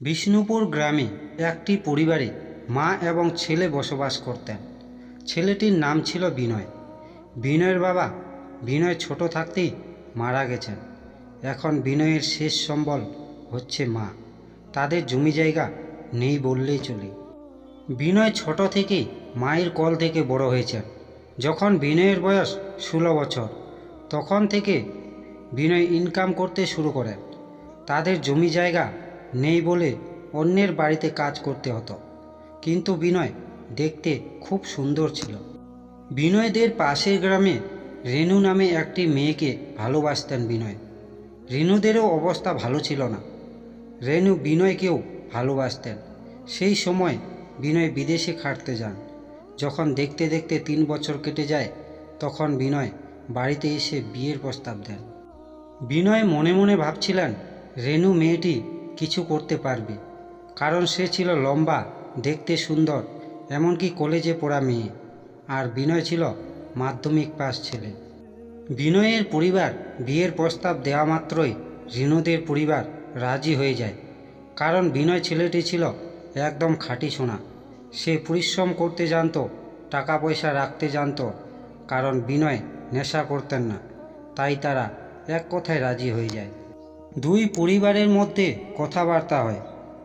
বিষ্ণুপুর গ্রামে একটি পরিবারে মা এবং ছেলে বসবাস করতেন। ছেলেটির নাম ছিল বিনয়। বিনয়ের বাবা বিনয় ছোট থাকতেই মারা গেছেন। এখন বিনয়ের শেষ সম্বল হচ্ছে মা। তাদের জমি জায়গা নেই বললেই চলে। বিনয় ছোট থেকে মায়ের কল থেকে বড় হয়েছেন। যখন বিনয়ের বয়স ষোলো বছর, তখন থেকে বিনয় ইনকাম করতে শুরু করেন। তাদের জমি জায়গা নেই বলে অন্যের বাড়িতে কাজ করতে হতো। কিন্তু বিনয় দেখতে খুব সুন্দর ছিল। বিনয়দের পাশের গ্রামে রেণু নামে একটি মেয়েকে ভালোবাসতেন বিনয়। রেণুদেরও অবস্থা ভালো ছিল না। রেণু বিনয়কেও ভালোবাসতেন। সেই সময় বিনয় বিদেশে খাটতে যান। যখন দেখতে দেখতে তিন বছর কেটে যায়, তখন বিনয় বাড়িতে এসে বিয়ের প্রস্তাব দেন। বিনয় মনে মনে ভাবছিলেন রেণু মেয়েটি কিছু করতে পারবে। কারণ সে ছিল লম্বা, দেখতে সুন্দর, এমনকি কলেজে পড়া মেয়ে। আর বিনয় ছিল মাধ্যমিক পাস ছেলে। বিনয়ের পরিবার বিয়ের প্রস্তাব দেওয়া মাত্রই রেণুদের পরিবার রাজি হয়ে যায়। কারণ বিনয় ছেলেটি ছিল একদম খাঁটি সোনা। সে পরিশ্রম করতে জানতো টাকা পয়সা রাখতে জানতো, কারণ বিনয় নেশা করতেন না। তাই তারা এক কথায় রাজি হয়ে যায়। দুই পরিবারের মধ্যে কথাবার্তা হয়।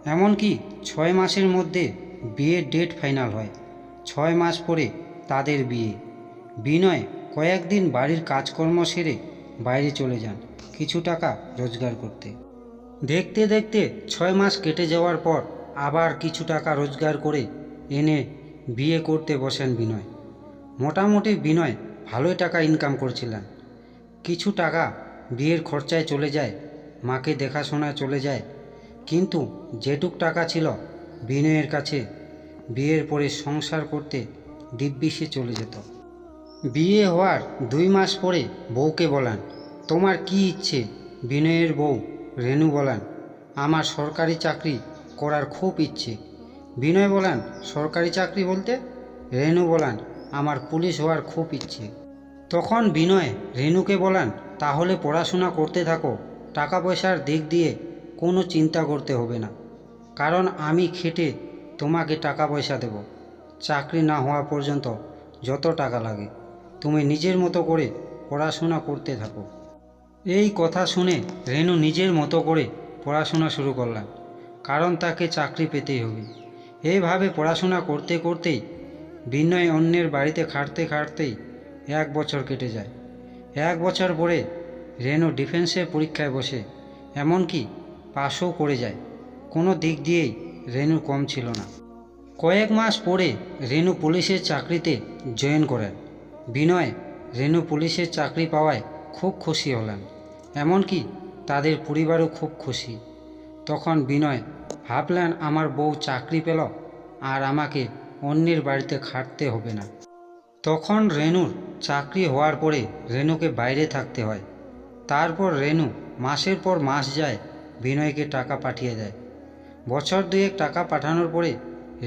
এমনকি ছয় মাসের মধ্যে বিয়ের ডেট ফাইনাল হয়। ছয় মাস পরে তাদের বিয়ে। বিনয় কয়েকদিন বাড়ির কাজকর্ম সেরে বাইরে চলে যান কিছু টাকা রোজগার করতে। দেখতে দেখতে ছয় মাস কেটে যাওয়ার পর আবার কিছু টাকা রোজগার করে এনে বিয়ে করতে বসেন বিনয়। মোটামুটি বিনয় ভালোই টাকা ইনকাম করছিলেন। কিছু টাকা বিয়ের খরচায় চলে যায় মাকে দেখাশোনায় চলে যায়। কিন্তু যেটুক টাকা ছিল বিনয়ের কাছে, বিয়ের পরে সংসার করতে দিব্যিসে চলে যেত। বিয়ে হওয়ার দুই মাস পরে বউকে বলান, তোমার কি ইচ্ছে? বিনয়ের বউ রেণু বলান, আমার সরকারি চাকরি করার খুব ইচ্ছে। বিনয় বলান, সরকারি চাকরি বলতে? রেণু বলান, আমার পুলিশ হওয়ার খুব ইচ্ছে। তখন বিনয় রেণুকে বলান, তাহলে পড়াশোনা করতে থাকো টাকা পয়সার দিক দিয়ে কোনো চিন্তা করতে হবে না। কারণ আমি খেটে তোমাকে টাকা পয়সা দেব। চাকরি না হওয়া পর্যন্ত যত টাকা লাগে, তুমি নিজের মতো করে পড়াশোনা করতে থাকো। এই কথা শুনে রেণু নিজের মতো করে পড়াশোনা শুরু করলেন কারণ তাকে চাকরি পেতেই হবে। এইভাবে পড়াশোনা করতে করতেই বিনয় অন্যের বাড়িতে খাটতে খাটতেই এক বছর কেটে যায়। এক বছর পরে রেণু ডিফেন্সের পরীক্ষায় বসে, এমনকি পাশও করে যায়। কোনো দিক দিয়েই রেণু কম ছিল না। কয়েক মাস পরে রেণু পুলিশের চাকরিতে জয়েন করেন। বিনয় রেণু পুলিশের চাকরি পাওয়ায় খুব খুশি হলেন, এমনকি তাদের পরিবারও খুব খুশি। তখন বিনয় ভাবলেন, আমার বউ চাকরি পেল আর আমাকে অন্যের বাড়িতে খাটতে হবে না। তখন রেণুর চাকরি হওয়ার পরে রেণুকে বাইরে থাকতে হয়। তারপর রেণু মাসের পর মাস যায় বিনয়কে টাকা পাঠিয়ে দেয়। বছর দুয়েক টাকা পাঠানোর পরে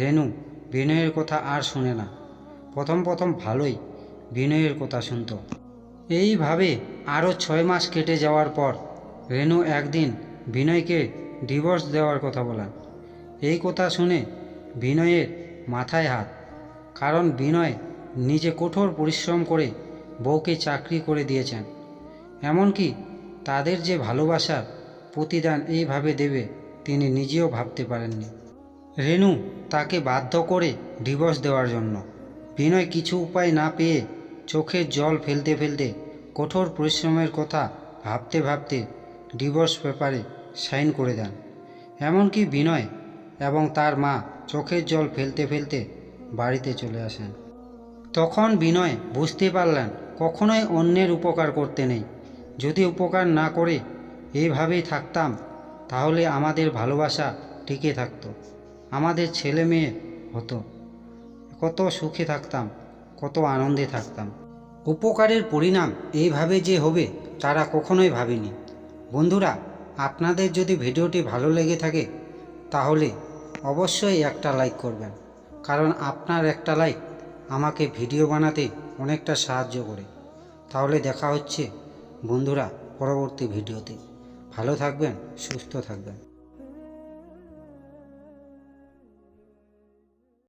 রেণু বিনয়ের কথা আর শুনে না। প্রথম প্রথম ভালোই বিনয়ের কথা শুনত। এইভাবে আরও ছয় মাস কেটে যাওয়ার পর রেণু একদিন বিনয়কে ডিভোর্স দেওয়ার কথা বলেন এই কথা শুনে বিনয়ের মাথায় হাত, কারণ বিনয় নিজে কঠোর পরিশ্রম করে বউকে চাকরি করে দিয়েছেন। এমনকি তাদের যে ভালোবাসার প্রতিদান এইভাবে দেবে, তিনি নিজেও ভাবতে পারেননি। রেণু তাকে বাধ্য করে ডিভোর্স দেওয়ার জন্য। বিনয় কিছু উপায় না পেয়ে চোখের জল ফেলতে ফেলতে কঠোর পরিশ্রমের কথা ভাবতে ভাবতে ডিভোর্স পেপারে সাইন করে দেন। এমনকি বিনয় এবং তার মা চোখের জল ফেলতে ফেলতে বাড়িতে চলে আসেন। তখন বিনয় বুঝতে পারলেন কখনোই অন্যের উপকার করতে নেই। যদি উপকার না করে এইভাবেই থাকতাম, তাহলে আমাদের ভালোবাসা টিকে থাকতো, আমাদের ছেলে মেয়ে হতো। কত সুখে থাকতাম, কত আনন্দে থাকতাম। উপকারের পরিণাম এইভাবে যে হবে, তারা কখনোই ভাবেনি। বন্ধুরা, আপনাদের যদি ভিডিওটি ভালো লেগে থাকে, তাহলে অবশ্যই একটা লাইক করবেন। কারণ আপনার একটা লাইক আমাকে ভিডিও বানাতে অনেকটা সাহায্য করে। তাহলে দেখা হচ্ছে বন্ধুরা পরবর্তী ভিডিওতে। ভালো থাকবেন সুস্থ থাকবেন।